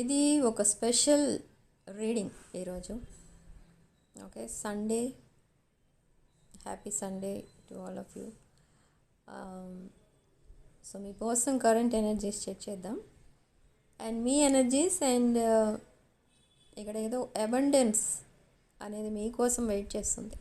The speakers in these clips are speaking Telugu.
ఇది ఒక స్పెషల్ రీడింగ్ ఈరోజు. Okay Sunday. Happy Sunday to all of you. So మీ కోసం కరెంట్ ఎనర్జీస్ చెక్ చేద్దాం. అండ్ మీ ఎనర్జీస్ అండ్ ఇక్కడ ఏదో అబండెన్స్ అనేది మీకోసం వెయిట్ చేస్తుంది.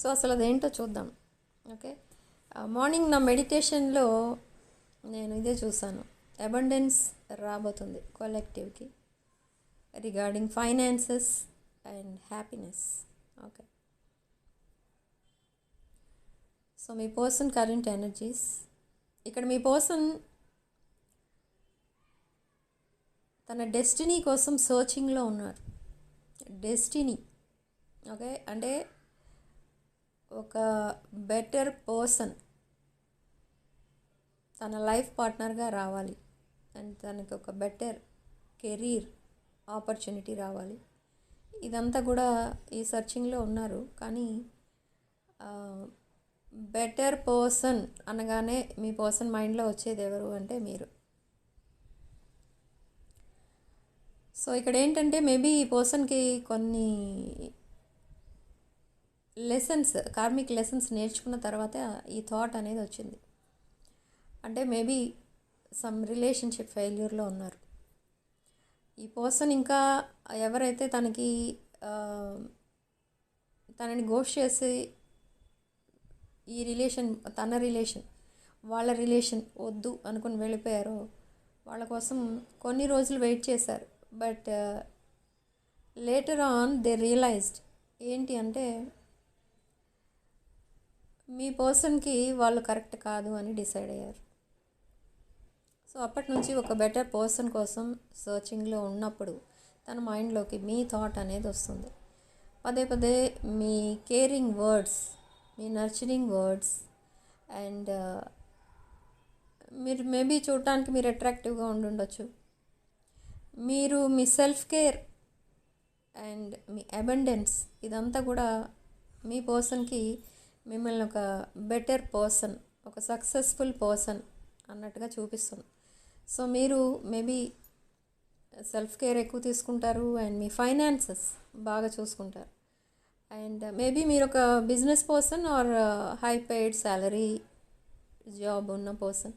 సో అసలు అదేంటో చూద్దాం. ఓకే మార్నింగ్ నా మెడిటేషన్లో నేను ఇదే చూసాను అబండెన్స్ రాబోతుంది కొలెక్టివ్కి regarding finances and happiness okay so me person current energies ఇక్కడ మీ పర్సన్ తన డెస్టినీ కోసం సర్చింగ్లో ఉన్నారు. డెస్టినీ ఓకే అంటే ఒక బెటర్ పర్సన్ తన లైఫ్ పార్ట్నర్గా రావాలి. అండ్ తనకి ఒక బెటర్ కెరీర్ ఆపర్చునిటీ రావాలి. ఇదంతా కూడా ఈ సర్చింగ్లో ఉన్నారు. కానీ బెటర్ పర్సన్ అనగానే మీ పర్సన్ మైండ్లో వచ్చేది ఎవరు అంటే మీరు. సో ఇక్కడ ఏంటంటే మేబీ ఈ పర్సన్కి కొన్ని లెసన్స్ కార్మిక్ లెసన్స్ నేర్చుకున్న తర్వాత ఈ థాట్ అనేది వచ్చింది. అంటే మేబీ సమ్ రిలేషన్షిప్ ఫెయిల్యూర్లో ఉన్నారు. ఈ పర్సన్ ఇంకా ఎవరైతే తనకి తనని గోష్ చేసి ఈ రిలేషన్ తన రిలేషన్ వాళ్ళ రిలేషన్ వద్దు అనుకుని వెళ్ళిపోయారో వాళ్ళ కోసం కొన్ని రోజులు వెయిట్ చేశారు. But later on they realized ఏంటి అంటే మీ పర్సన్కి వాళ్ళు కరెక్ట్ కాదు అని డిసైడ్ అయ్యారు. సో అప్పటి నుంచి ఒక బెటర్ పర్సన్ కోసం సర్చింగ్లో ఉన్నప్పుడు తన మైండ్లోకి మీ థాట్ అనేది వస్తుంది. పదే పదే మీ కేరింగ్ వర్డ్స్ మీ నర్చరింగ్ వర్డ్స్ అండ్ మీరు మేబీ చూడటానికి మీరు అట్రాక్టివ్గా ఉండుండొచ్చు మీరు మీ సెల్ఫ్ కేర్ అండ్ మీ అబెండెన్స్ ఇదంతా కూడా మీ పర్సన్కి మిమ్మల్ని ఒక బెటర్ పర్సన్ ఒక సక్సెస్ఫుల్ పర్సన్ అన్నట్టుగా చూపిస్తుంది. సో మీరు మేబీ సెల్ఫ్ కేర్ ఎక్కువ తీసుకుంటారు అండ్ మీ ఫైనాన్సెస్ బాగా చూసుకుంటారు. అండ్ మేబీ మీరు ఒక business person or high paid salary job ఉన్న పర్సన్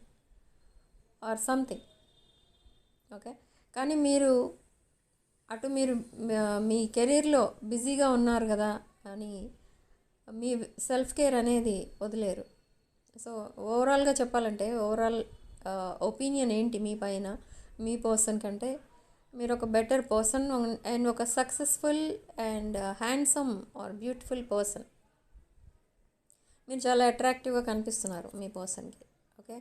ఆర్ సంథింగ్. ఓకే? కానీ మీరు అటు మీరు మీ కెరీర్లో బిజీగా ఉన్నారు కదా అని మీ సెల్ఫ్ కేర్ అనేది వదిలేరు. సో ఓవరాల్గా చెప్పాలంటే ఓవరాల్ ఒపీనియన్ ఏంటి మీ పైన? మీ పర్సన్ కంటే మీరు ఒక బెటర్ పర్సన్ అండ్ ఒక successful and handsome or beautiful person మీరు చాలా అట్రాక్టివ్గా కనిపిస్తున్నారు మీ పర్సన్కి ఓకే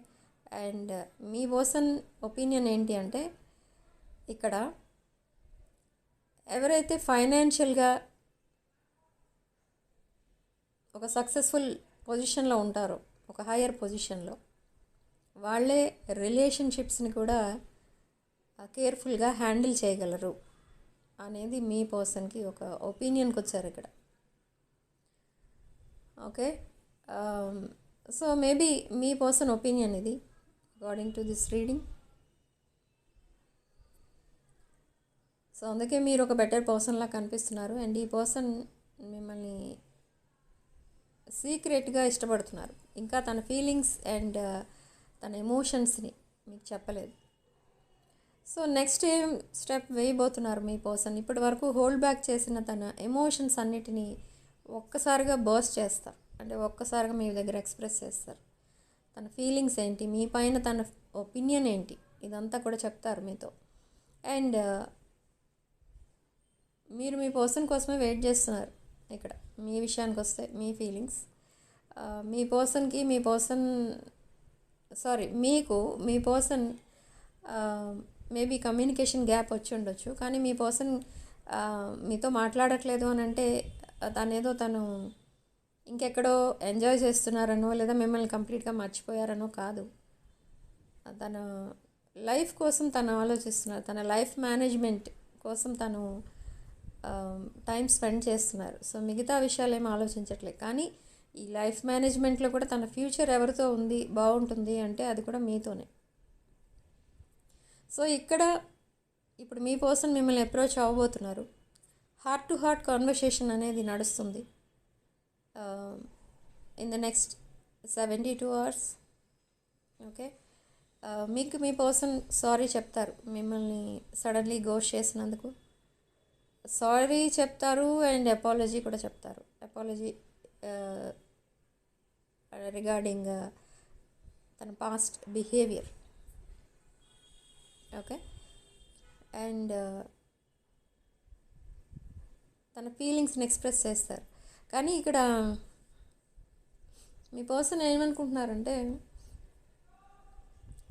అండ్ మీ పర్సన్ ఒపీనియన్ ఏంటి అంటే ఇక్కడ ఎవరైతే ఫైనాన్షియల్గా ఒక సక్సెస్ఫుల్ పొజిషన్లో ఉంటారో ఒక హయ్యర్ పొజిషన్లో వాళ్ళే రిలేషన్షిప్స్ని కూడా కేర్ఫుల్గా హ్యాండిల్ చేయగలరు అనేది మీ పర్సన్కి ఒక ఒపీనియన్కి వచ్చారు ఇక్కడ. ఓకే? Um, సో మేబీ మీ పర్సన్ ఒపీనియన్ ఇది according to this reading so అందుకే మీరు ఒక బెటర్ పర్సన్లా కనిపిస్తున్నారు అండ్ ఈ పర్సన్ మిమ్మల్ని సీక్రెట్గా ఇష్టపడుతున్నారు. ఇంకా తన ఫీలింగ్స్ అండ్ తన ఎమోషన్స్ని మీకు చెప్పలేదు. సో నెక్స్ట్ ఏం స్టెప్ వేయబోతున్నారు మీ పర్సన్? ఇప్పటి వరకు హోల్డ్ బ్యాక్ చేసిన తన ఎమోషన్స్ అన్నిటినీ ఒక్కసారిగా బర్స్ చేస్తారు. అంటే ఒక్కసారిగా మీ దగ్గర ఎక్స్ప్రెస్ చేస్తారు. తన ఫీలింగ్స్ ఏంటి? మీ పైన తన ఒపీనియన్ ఏంటి? ఇదంతా కూడా చెప్తారు మీతో. అండ్ మీరు మీ పర్సన్ కోసమే వెయిట్ చేస్తున్నారు ఇక్కడ. మీ విషయానికి వస్తే మీ ఫీలింగ్స్. మీ పర్సన్కి మీ పర్సన్ సారీ మీకు మీ పర్సన్ మేబీ కమ్యూనికేషన్ గ్యాప్ వచ్చి ఉండొచ్చు కానీ మీ పర్సన్ మీతో మాట్లాడట్లేదు అని అంటే తనేదో తను ఇంకెక్కడో ఎంజాయ్ చేస్తున్నారనో లేదా మిమ్మల్ని కంప్లీట్గా మర్చిపోయారనో కాదు. తన లైఫ్ కోసం తను ఆలోచిస్తున్నారు తన లైఫ్ మేనేజ్మెంట్ కోసం తను టైం స్పెండ్ చేస్తున్నారు. సో మిగతా విషయాలు ఏమి ఆలోచించట్లేదు. కానీ ఈ లైఫ్ మేనేజ్మెంట్లో కూడా తన ఫ్యూచర్ ఎవరితో ఉంది బాగుంటుంది అంటే అది కూడా మీతోనే. సో ఇక్కడ ఇప్పుడు మీ పర్సన్ మిమ్మల్ని అప్రోచ్ అవ్వబోతున్నారు. హార్ట్ టు హార్ట్ కాన్వర్సేషన్ అనేది నడుస్తుంది. In the next seventy two hours okay మీకు మీ పర్సన్ సారీ చెప్తారు. మిమ్మల్ని సడన్లీ గోష్ చేసినందుకు. సారీ చెప్తారు అండ్ అపాలజీ కూడా చెప్తారు. అపాలజీ రిగార్డింగ్ తన పాస్ట్ బిహేవియర్ ఓకే అండ్ తన ఫీలింగ్స్ని ఎక్స్ప్రెస్ చేస్తారు. కానీ ఇక్కడ మీ పర్సన్ ఏమనుకుంటున్నారంటే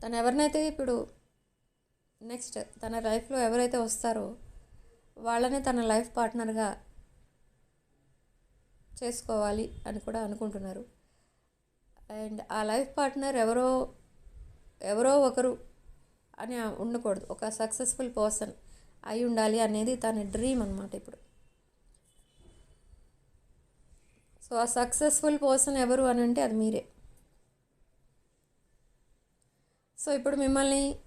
తను ఎవరినైతే ఇప్పుడు నెక్స్ట్ తన లైఫ్లో ఎవరైతే వస్తారో వాళ్ళనే తన లైఫ్ పార్ట్నర్గా చేసుకోవాలి అని కూడా అనుకుంటున్నారు. అండ్ ఆ లైఫ్ పార్ట్నర్ ఎవరో ఎవరో ఒకరు అని ఉండకూడదు. ఒక సక్సెస్ఫుల్ పర్సన్ అయి ఉండాలి అనేది తన డ్రీమ్ అనమాట ఇప్పుడు. సో ఆ సక్సెస్ఫుల్ పర్సన్ ఎవరు అని అంటే అది మీరే. సో ఇప్పుడు మిమ్మల్ని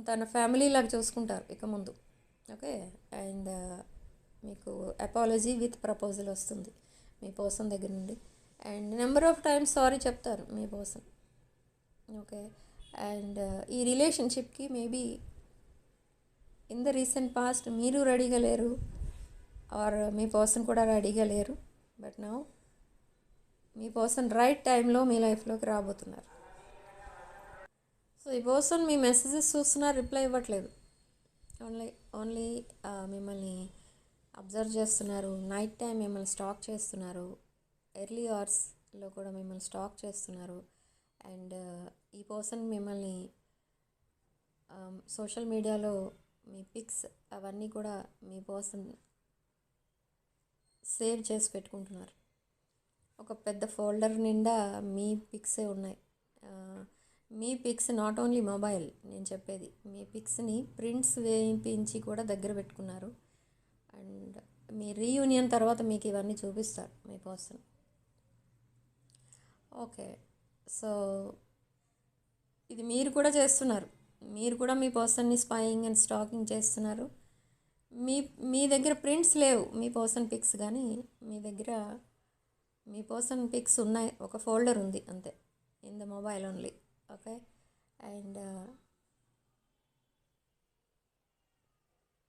తన ఫ్యామిలీ లాగా చూసుకుంటారు ఇక ముందు. ఓకే? అండ్ మీకు అపాలజీ విత్ ప్రపోజల్ వస్తుంది. మీ పర్సన్ దగ్గర నుండి. And number of times sorry చెప్తారు మీ పర్సన్ ఓకే అండ్ ఈ రిలేషన్షిప్కి maybe in the recent past మీరు రెడీగా లేరు ఆర్ మీ పర్సన్ కూడా రెడీగా లేరు బట్ నౌ మీ పర్సన్ రైట్ టైంలో మీ లైఫ్లోకి రాబోతున్నారు. సో ఈ పర్సన్ మీ మెసేజెస్ చూస్తున్నా రిప్లై ఇవ్వట్లేదు. ఓన్లీ ఓన్లీ uh, మిమ్మల్ని అబ్జర్వ్ చేస్తున్నారు. నైట్ టైం మిమ్మల్ని స్టాక్ చేస్తున్నారు. ఎర్లీ అవర్స్లో కూడా మిమ్మల్ని స్టాక్ చేస్తున్నారు. అండ్ ఈ పర్సన్ మిమ్మల్ని సోషల్ మీడియాలో మీ పిక్స్ అవన్నీ కూడా మీ పర్సన్ సేవ్ చేసి పెట్టుకుంటున్నారు. ఒక పెద్ద ఫోల్డర్ నిండా మీ పిక్సే ఉన్నాయి. మీ పిక్స్ నాట్ ఓన్లీ మొబైల్ నేను చెప్పేది. మీ పిక్స్ని ప్రింట్స్ వేయించి కూడా దగ్గర పెట్టుకున్నారు. అండ్ మీ రీయూనియన్ తర్వాత మీకు ఇవన్నీ చూపిస్తారు మీ పర్సన్ ఓకే సో ఇది మీరు కూడా చేస్తున్నారు. మీరు కూడా మీ పర్సన్ని స్పైయింగ్ అండ్ స్టాకింగ్ చేస్తున్నారు. మీ మీ దగ్గర ప్రింట్స్ లేవు. మీ పర్సన్ పిక్స్ కానీ మీ దగ్గర మీ పర్సన్ పిక్స్ ఉన్నాయి. ఒక ఫోల్డర్ ఉంది అంతే. In the mobile only okay and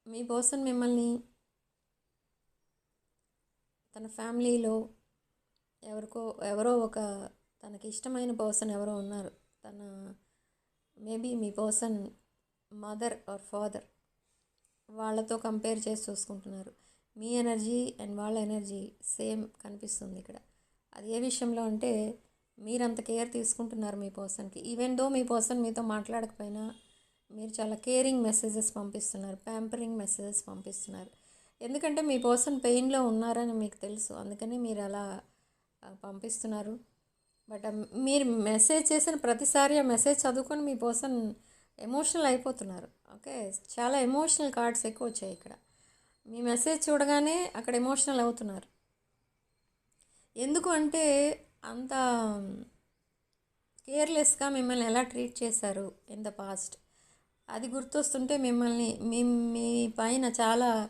me person మిమ్మల్ని తన ఫ్యామిలీలో ఎవరికో ఎవరో ఒక తనకి ఇష్టమైన పర్సన్ ఎవరో ఉన్నారు. తన మేబీ మీ పర్సన్ మదర్ ఆర్ ఫాదర్. వాళ్ళతో కంపేర్ చేసి చూసుకుంటున్నారు. మీ ఎనర్జీ అండ్ వాళ్ళ ఎనర్జీ సేమ్ కనిపిస్తుంది ఇక్కడ. అది ఏ విషయంలో అంటే మీరంత కేర్ తీసుకుంటున్నారు మీ పర్సన్కి. ఈవెన్ దో మీ పర్సన్ మీతో మాట్లాడకపోయినా మీరు చాలా కేరింగ్ మెసేజెస్ పంపిస్తున్నారు ప్యాంపరింగ్ మెసేజెస్ పంపిస్తున్నారు. ఎందుకంటే మీ పర్సన్ పెయిన్లో ఉన్నారని మీకు తెలుసు. అందుకని మీరు అలా పంపిస్తున్నారు. బట్ మీరు మెసేజ్ చేసిన ప్రతిసారి ఆ మెసేజ్ చదువుకొని మీ పర్సన్ ఎమోషనల్ అయిపోతున్నారు. ఓకే? చాలా ఎమోషనల్ కార్డ్స్ ఎక్కువ వచ్చాయి ఇక్కడ. మీ మెసేజ్ చూడగానే అక్కడ ఎమోషనల్ అవుతున్నారు. ఎందుకు అంటే అంత కేర్లెస్గా మిమ్మల్ని ఎలా ట్రీట్ చేశారు ఇన్ ద పాస్ట్? అది గుర్తొస్తుంటే మిమ్మల్ని మీ మీ పైన చాలా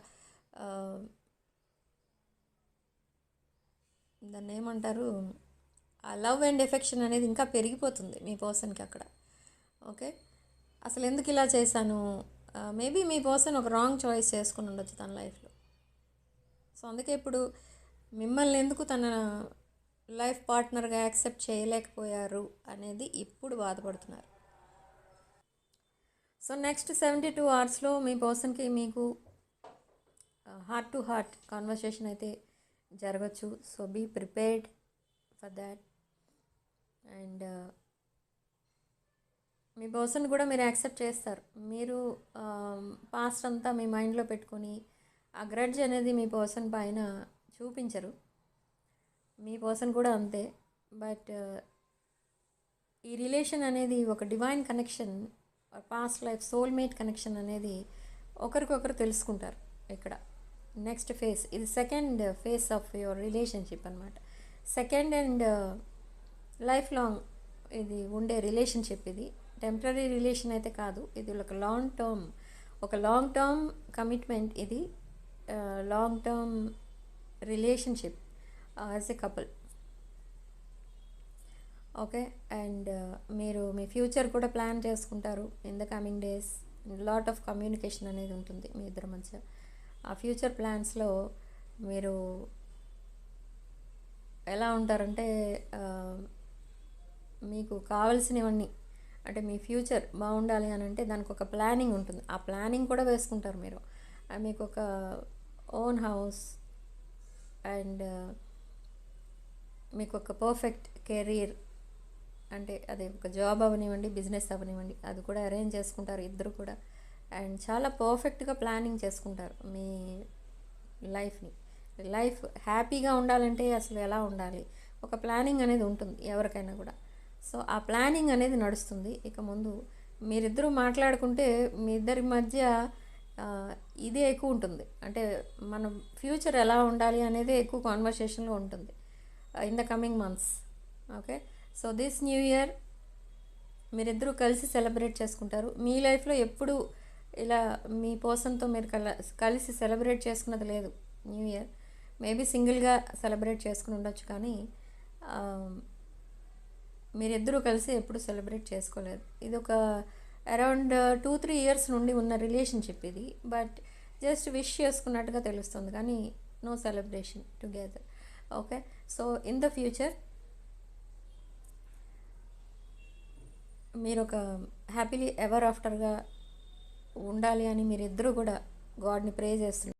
దాన్ని ఏమంటారు? ఆ లవ్ అండ్ ఎఫెక్షన్ అనేది ఇంకా పెరిగిపోతుంది మీ పర్సన్కి అక్కడ. ఓకే? అసలు ఎందుకు ఇలా చేశాను? మేబీ మీ పర్సన్ ఒక రాంగ్ చాయిస్ చేసుకుని ఉండొచ్చు తన లైఫ్లో. సో అందుకే ఇప్పుడు మిమ్మల్ని ఎందుకు తన లైఫ్ పార్ట్నర్గా యాక్సెప్ట్ చేయలేకపోయారు అనేది ఇప్పుడు బాధపడుతున్నారు. సో నెక్స్ట్ సెవెంటీ టూ అవర్స్లో మీ పర్సన్కి మీకు హార్ట్ టు హార్ట్ కాన్వర్సేషన్ అయితే జరగచ్చు. So be prepared for that. And me person కూడా మీరు యాక్సెప్ట్ చేస్తారు. మీరు పాస్ట్ అంతా మీ మైండ్లో పెట్టుకొని ఆ గ్రడ్జ్ అనేది మీ పర్సన్ పైన చూపించరు. మీ పర్సన్ కూడా అంతే. బట్ ఈ రిలేషన్ అనేది ఒక divine connection past life soulmate connection అనేది ఒకరికొకరు తెలుసుకుంటారు ఇక్కడ నెక్స్ట్ ఫేస్ ఇది second phase of your relationship అనమాట సెకండ్ అండ్ లైఫ్ లాంగ్ ఇది ఉండే రిలేషన్షిప్ ఇది. టెంపరీ రిలేషన్ అయితే కాదు. ఇది ఒక లాంగ్ టర్మ్ ఒక లాంగ్ టర్మ్ కమిట్మెంట్ ఇది long term relationship as a couple okay and మీరు మీ ఫ్యూచర్ కూడా ప్లాన్ చేసుకుంటారు. In the coming days lot of communication అనేది ఉంటుంది మీ ఇద్దరి మధ్య. ఆ ఫ్యూచర్ ప్లాన్స్లో మీరు ఎలా ఉంటారంటే మీకు కావలసినవన్నీ అంటే మీ ఫ్యూచర్ బాగుండాలి అని అంటే దానికి ఒక ప్లానింగ్ ఉంటుంది. ఆ ప్లానింగ్ కూడా వేసుకుంటారు మీరు. మీకు ఒక ఓన్ హౌస్ అండ్ మీకు ఒక పర్ఫెక్ట్ కెరీర్ అంటే అది ఒక జాబ్ అవనివ్వండి బిజినెస్ అవనివ్వండి అది కూడా అరేంజ్ చేసుకుంటారు ఇద్దరు కూడా. అండ్ చాలా పర్ఫెక్ట్గా ప్లానింగ్ చేసుకుంటారు మీ లైఫ్ని. లైఫ్ హ్యాపీగా ఉండాలంటే అసలు ఎలా ఉండాలి? ఒక ప్లానింగ్ అనేది ఉంటుంది ఎవరికైనా కూడా. సో ఆ ప్లానింగ్ అనేది నడుస్తుంది. ఇక ముందు మీరిద్దరూ మాట్లాడుకుంటే మీ ఇద్దరి మధ్య ఇదే ఎక్కువ ఉంటుంది. అంటే మన ఫ్యూచర్ ఎలా ఉండాలి అనేది ఎక్కువ కాన్వర్సేషన్లో ఉంటుంది. In the coming months. Okay? So this new year మీరిద్దరూ కలిసి సెలబ్రేట్ చేసుకుంటారు. మీ లైఫ్లో ఎప్పుడు ఇలా మీ పర్సన్తో మీరు కల కలిసి సెలబ్రేట్ చేసుకున్నది లేదు. New year. మేబీ సింగిల్గా సెలబ్రేట్ చేసుకుని ఉండొచ్చు కానీ మీరిద్దరూ కలిసి ఎప్పుడు సెలబ్రేట్ చేసుకోలేదు. ఇది ఒక అరౌండ్ టూ త్రీ ఇయర్స్ నుండి ఉన్న రిలేషన్షిప్ ఇది. బట్ జస్ట్ విష్ చేసుకున్నట్టుగా తెలుస్తుంది కానీ no celebration together. Okay? So in the future మీరు ఒక హ్యాపీలీ ఎవర్ ఆఫ్టర్గా ఉండాలి అని మీరిద్దరూ కూడా గాడ్ని ప్రే చేస్తున్నారు.